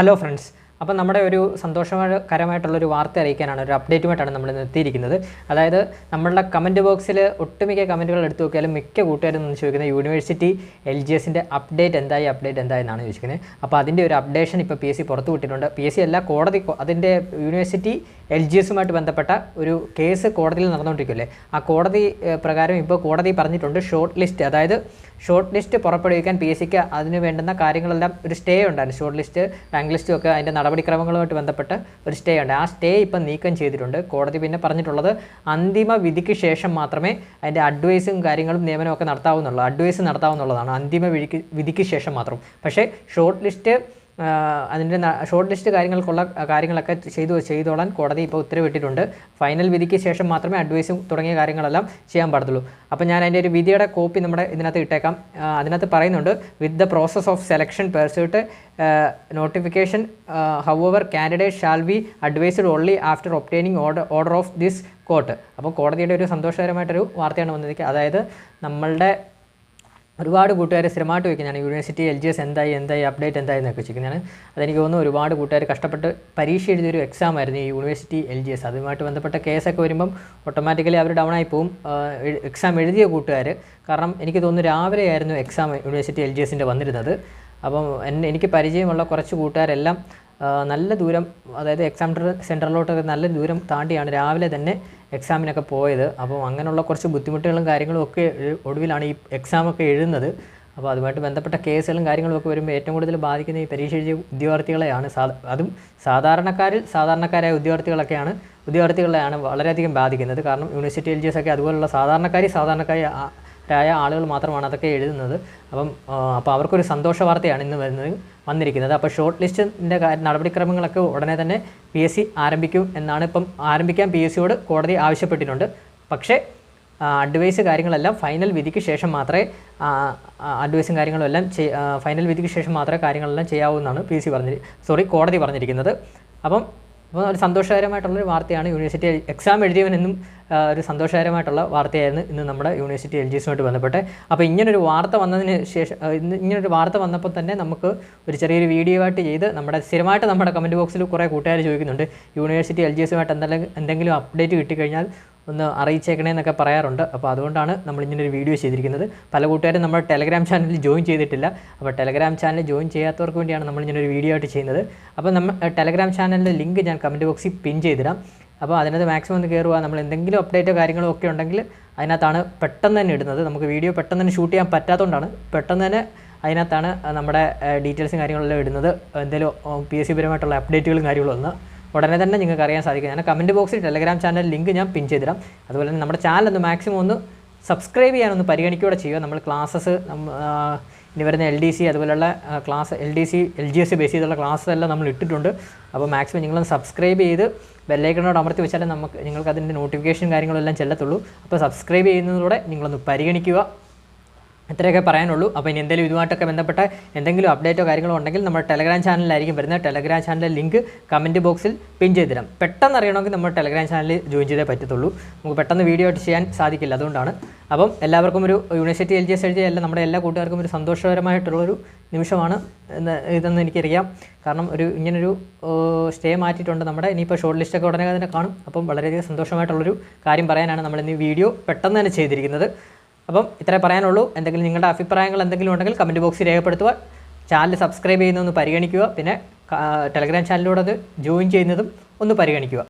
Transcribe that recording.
Hello friends അപ്പോൾ നമ്മുടെ ഒരു സന്തോഷകരമായിട്ടുള്ളൊരു വാർത്ത അറിയിക്കാനാണ് ഒരു അപ്ഡേറ്റുമായിട്ടാണ് നമ്മൾ ഇന്ന് എത്തിയിരിക്കുന്നത്. അതായത് നമ്മളുടെ കമന്റ് ബോക്സിൽ ഒട്ടുമിക്ക കമന്റുകൾ എടുത്തു നോക്കിയാലും മിക്ക കൂട്ടുകാരും നിന്ന് ചോദിക്കുന്നത് യൂണിവേഴ്സിറ്റി എൽ ജി എസിന്റെ അപ്ഡേറ്റ് എന്തായി അപ്ഡേറ്റ് എന്തായി എന്നാണ് ചോദിക്കുന്നത്. അപ്പോൾ അതിന്റെ ഒരു അപ്ഡേഷൻ ഇപ്പോൾ പി എസ് സി പുറത്തു വിട്ടിട്ടുണ്ട്. പി എസ് സി അല്ല കോടതി അതിന്റെ യൂണിവേഴ്സിറ്റി എൽ ജി എസുമായിട്ട് ബന്ധപ്പെട്ട ഒരു കേസ് കോടതിയിൽ നടന്നുകൊണ്ടിരിക്കില്ലേ ആ കോടതി പ്രകാരം ഇപ്പോൾ കോടതി പറഞ്ഞിട്ടുണ്ട് ഷോർട്ട് ലിസ്റ്റ് അതായത് ഷോർട്ട് ലിസ്റ്റ് പുറപ്പെടുവിക്കാൻ പി എസ് സിക്ക് അതിന് വേണ്ടുന്ന കാര്യങ്ങളെല്ലാം ഒരു സ്റ്റേ ഉണ്ടായിരുന്നു. ഷോർട്ട് ലിസ്റ്റ് റാങ്ക് ലിസ്റ്റും ഒക്കെ അതിന്റെ നടപടിക്രമങ്ങളുമായിട്ട് ബന്ധപ്പെട്ട് ഒരു സ്റ്റേ ഉണ്ട്. ആ സ്റ്റേ ഇപ്പം നീക്കം ചെയ്തിട്ടുണ്ട്. കോടതി പിന്നെ പറഞ്ഞിട്ടുള്ളത് അന്തിമ വിധിക്ക് ശേഷം മാത്രമേ അതിന്റെ അഡ്വൈസും കാര്യങ്ങളും നിയമനമൊക്കെ നടത്താവുന്നുള്ളൂ. അഡ്വൈസ് നടത്താവുന്നുള്ളതാണ്. അന്തിമ വിധിക്ക് വിധിക്ക് ശേഷം മാത്രം. പക്ഷേ ഷോർട്ട് ലിസ്റ്റ് അതിന്റെ ഷോർട്ട് ലിസ്റ്റ് കാര്യങ്ങൾക്കുള്ള കാര്യങ്ങളൊക്കെ ചെയ്തു ചെയ്തോളാൻ കോടതി ഇപ്പോൾ ഉത്തരവിട്ടിട്ടുണ്ട്. ഫൈനൽ വിധിക്ക് ശേഷം മാത്രമേ അഡ്വൈസും തുടങ്ങിയ കാര്യങ്ങളെല്ലാം ചെയ്യാൻ പാടുള്ളൂ. അപ്പോൾ ഞാൻ അതിന്റെ ഒരു വിധിയുടെ കോപ്പി നമ്മുടെ ഇതിനകത്ത് ഇട്ടേക്കാം. അതിനകത്ത് പറയുന്നുണ്ട് with the process of selection pursuit notification however candidate shall be advised only after obtaining order order of this court അപ്പോൾ കോടതിയുടെ ഒരു സന്തോഷകരമായിട്ടൊരു വാർത്തയാണ് വന്നിരിക്കുക. അതായത് നമ്മളുടെ ഒരുപാട് കൂട്ടുകാർ സ്ഥിരമായിട്ട് ചോദിക്കുന്നതാണ് യൂണിവേഴ്സിറ്റി എൽ ജി എസ് എന്തായി എന്തായി അപ്ഡേറ്റ് എന്തായി എന്നൊക്കെ ചോദിക്കുന്നതാണ് അതെനിക്ക് തോന്നുന്നു ഒരുപാട് കൂട്ടുകാർ കഷ്ടപ്പെട്ട് പരീക്ഷ എഴുതിയൊരു എക്സാം ആയിരുന്നു ഈ യൂണിവേഴ്സിറ്റി എൽ ജി എസ് അതുമായിട്ട് ബന്ധപ്പെട്ട കേസൊക്കെ വരുമ്പം ഓട്ടോമാറ്റിക്കലി അവർ ഡൗൺ ആയി പോവും. എക്സാം എഴുതിയ കൂട്ടുകാർ കാരണം എനിക്ക് തോന്നുന്നു രാവിലെ ആയിരുന്നു എക്സാം യൂണിവേഴ്സിറ്റി എൽ ജി എസിന്റെ വന്നിരുന്നത്. അപ്പം എന്നെ എനിക്ക് പരിചയമുള്ള കുറച്ച് കൂട്ടുകാരെല്ലാം നല്ല ദൂരം അതായത് എക്സാം സെന്ററിലോട്ടൊക്കെ നല്ല ദൂരം താണ്ടിയാണ് രാവിലെ തന്നെ എക്സാമിനൊക്കെ പോയത്. അപ്പോൾ അങ്ങനെയുള്ള കുറച്ച് ബുദ്ധിമുട്ടുകളും കാര്യങ്ങളും ഒക്കെ ഒടുവിലാണ് ഈ എക്സാമൊക്കെ എഴുതുന്നത്. അപ്പോൾ അതുമായിട്ട് ബന്ധപ്പെട്ട കേസുകളും കാര്യങ്ങളും ഒക്കെ വരുമ്പോൾ ഏറ്റവും കൂടുതൽ ബാധിക്കുന്ന ഈ പരീക്ഷ എഴുതിയ ഉദ്യോഗാർത്ഥികളെയാണ് അതും സാധാരണക്കാരിൽ സാധാരണക്കാരായ ഉദ്യോഗാർത്ഥികളൊക്കെയാണ് ഉദ്യോഗാർത്ഥികളെയാണ് വളരെയധികം ബാധിക്കുന്നത്. കാരണം യൂണിവേഴ്സിറ്റി എൽ ജി എസ് ഒക്കെ അതുപോലുള്ള സാധാരണക്കാരി സാധാരണക്കാരി ആ- രായ ആളുകൾ മാത്രമാണ് അതൊക്കെ എഴുതുന്നത്. അപ്പം അപ്പോൾ അവർക്കൊരു സന്തോഷ വാർത്തയാണ് ഇന്ന് വരുന്നത് വന്നിരിക്കുന്നത്. അപ്പോൾ ഷോർട്ട് ലിസ്റ്റിന്റെ നടപടിക്രമങ്ങളൊക്കെ ഉടനെ തന്നെ പി എസ് സി ആരംഭിക്കും എന്നാണ് ഇപ്പം ആരംഭിക്കാൻ പി എസ് സിയോട് കോടതി ആവശ്യപ്പെട്ടിട്ടുണ്ട്. പക്ഷേ അഡ്വൈസ് കാര്യങ്ങളെല്ലാം ഫൈനൽ വിധിക്ക് ശേഷം മാത്രമേ അഡ്വൈസും കാര്യങ്ങളും എല്ലാം ഫൈനൽ വിധിക്ക് ശേഷം മാത്രമേ കാര്യങ്ങളെല്ലാം ചെയ്യാവൂ എന്നാണ് പി സി പറഞ്ഞിരി സോറി കോടതി പറഞ്ഞിരിക്കുന്നത്. അപ്പം അപ്പോൾ ഒരു സന്തോഷകരമായിട്ടുള്ളൊരു വാർത്തയാണ് യൂണിവേഴ്സിറ്റി എക്സാം എഴുതിയവനെന്നും ഒരു സന്തോഷകരമായിട്ടുള്ള വാർത്തയായിരുന്നു ഇന്ന് നമ്മുടെ യൂണിവേഴ്സിറ്റി എൽ ജി എസുമായിട്ട് ബന്ധപ്പെട്ട്. അപ്പോൾ ഇങ്ങനൊരു വാർത്ത വന്നതിന് ശേഷം ഇന്ന് ഇങ്ങനൊരു വാർത്ത വന്നപ്പോൾ തന്നെ നമുക്ക് ഒരു ചെറിയൊരു വീഡിയോ ആയിട്ട് ചെയ്ത് നമ്മുടെ സ്ഥിരമായിട്ട് നമ്മുടെ കമന്റ് ബോക്സിൽ കുറേ കൂട്ടുകാർ ചോദിക്കുന്നുണ്ട് യൂണിവേഴ്സിറ്റി എൽ ജി എസുമായിട്ട് എന്തെങ്കിലും എന്തെങ്കിലും അപ്ഡേറ്റ് കിട്ടിക്കഴിഞ്ഞാൽ ഒന്ന് അറിയിച്ചേക്കണേ എന്നൊക്കെ പറയാറുണ്ട്. അപ്പോൾ അതുകൊണ്ടാണ് നമ്മൾ ഇങ്ങനെ ഒരു വീഡിയോ ചെയ്തിരിക്കുന്നത്. പല കൂട്ടുകാരും നമ്മുടെ ടെലഗ്രാം ചാനലിൽ ജോയിൻ ചെയ്തിട്ടില്ല. അപ്പോൾ ടെലഗ്രാം ചാനൽ ജോയിൻ ചെയ്യാത്തവർക്ക് വേണ്ടിയാണ് നമ്മൾ ഇങ്ങനെ വീഡിയോ ആയിട്ട് ചെയ്യുന്നത്. അപ്പോൾ നമ്മൾ ടെലഗ്രാം ചാനലിന്റെ ലിങ്ക് ഞാൻ കമന്റ് ബോക്സിൽ പിൻ ചെയ്തിടാം. അപ്പോൾ അതിനകത്ത് മാക്സിമം ഒന്ന് കയറുക നമ്മൾ എന്തെങ്കിലും അപ്ഡേറ്റോ കാര്യങ്ങളോ ഒക്കെ ഉണ്ടെങ്കിൽ അതിനകത്താണ് പെട്ടെന്ന് തന്നെ ഇടുന്നത്. നമുക്ക് വീഡിയോ പെട്ടെന്ന് തന്നെ ഷൂട്ട് ചെയ്യാൻ പറ്റാത്തതുകൊണ്ടാണ് പെട്ടെന്ന് തന്നെ അതിനകത്താണ് നമ്മുടെ ഡീറ്റെയിൽസും കാര്യങ്ങളെല്ലാം ഇടുന്നത്. എന്തെങ്കിലും പി എസ് സി പരമായിട്ടുള്ള അപ്ഡേറ്റുകളും കാര്യങ്ങളും ഒന്ന് ഉടനെ തന്നെ നിങ്ങൾക്ക് അറിയാൻ സാധിക്കും. ഞാൻ കമന്റ് ബോക്സിൽ ടെലഗ്രാം ചാനൽ ലിങ്ക് ഞാൻ പിൻ ചെയ്തിടാം. അതുപോലെ തന്നെ നമ്മുടെ ചാനൽ ഒന്ന് മാക്സിമം ഒന്ന് സബ്സ്ക്രൈബ് ചെയ്യാനൊന്ന് പരിഗണിക്കുകയോടെ ചെയ്യുക. നമ്മൾ ക്ലാസ്സസ് ഇനി വരുന്ന എൽ ഡി സി അതുപോലെയുള്ള class L D C L G S base ചെയ്തുള്ള ക്ലാസ് എല്ലാം നമ്മൾ ഇട്ടിട്ടുണ്ട്. അപ്പോൾ മാക്സിമം നിങ്ങളൊന്ന് സബ്സ്ക്രൈബ് ചെയ്ത് ബെല്ലൈക്കണോട് അമർത്തി വെച്ചാലേ നമുക്ക് നിങ്ങൾക്ക് അതിന്റെ നോട്ടിഫിക്കേഷൻ കാര്യങ്ങളെല്ലാം ചെല്ലത്തുള്ളൂ. അപ്പോൾ സബ്സ്ക്രൈബ് ചെയ്യുന്നതിലൂടെ നിങ്ങളൊന്ന് പരിഗണിക്കുക. ഇത്രയൊക്കെ പറയാനുള്ളൂ. അപ്പോൾ ഇനി എന്തെങ്കിലും ഇതുമായിട്ടൊക്കെ ബന്ധപ്പെട്ട എന്തെങ്കിലും അപ്ഡേറ്റോ കാര്യങ്ങളോ ഉണ്ടെങ്കിൽ നമ്മുടെ ടെലഗ്രാം ചാനലിലായിരിക്കും വരുന്നത്. ടെലഗ്രാം ചാനലിലെ ലിങ്ക് കമന്റ് ബോക്സിൽ പിൻ ചെയ്തിടാം. പെട്ടെന്ന് അറിയണമെങ്കിൽ നമ്മുടെ ടെലഗ്രാം ചാനലിൽ ജോയിൻ ചെയ്തേ പറ്റത്തുള്ളൂ. നമുക്ക് പെട്ടെന്ന് വീഡിയോ ആയിട്ട് ചെയ്യാൻ സാധിക്കില്ല. അതുകൊണ്ടാണ്. അപ്പം എല്ലാവർക്കും ഒരു യൂണിവേഴ്സിറ്റി എൽ ജി എസ് എഴുതിയ എല്ലാ നമ്മുടെ എല്ലാ കൂട്ടുകാർക്കും ഒരു സന്തോഷകരമായിട്ടുള്ളൊരു നിമിഷമാണ് എന്ന് ഇതെന്ന് എനിക്കറിയാം. കാരണം ഒരു ഇങ്ങനൊരു സ്റ്റേ മാറ്റിയിട്ടുണ്ട് നമ്മുടെ. ഇനിയിപ്പോൾ ഷോർട്ട് ലിസ്റ്റൊക്കെ ഉടനെ തന്നെ കാണും. അപ്പം വളരെയധികം സന്തോഷമായിട്ടുള്ളൊരു കാര്യം പറയാനാണ് നമ്മൾ ഇന്ന് വീഡിയോ പെട്ടെന്ന് തന്നെ ചെയ്തിരിക്കുന്നത്. അപ്പം ഇത്രേ പറയാനുള്ളൂ. എന്തെങ്കിലും നിങ്ങളുടെ അഭിപ്രായങ്ങൾ എന്തെങ്കിലും ഉണ്ടെങ്കിൽ കമന്റ് ബോക്സിൽ രേഖപ്പെടുത്തുക. ചാനൽ സബ്സ്ക്രൈബ് ചെയ്യുന്നതൊന്ന് പരിഗണിക്കുക. പിന്നെ ടെലഗ്രാം ചാനലിലൂടെ അത് ജോയിൻ ചെയ്യുന്നതും ഒന്ന് പരിഗണിക്കുക.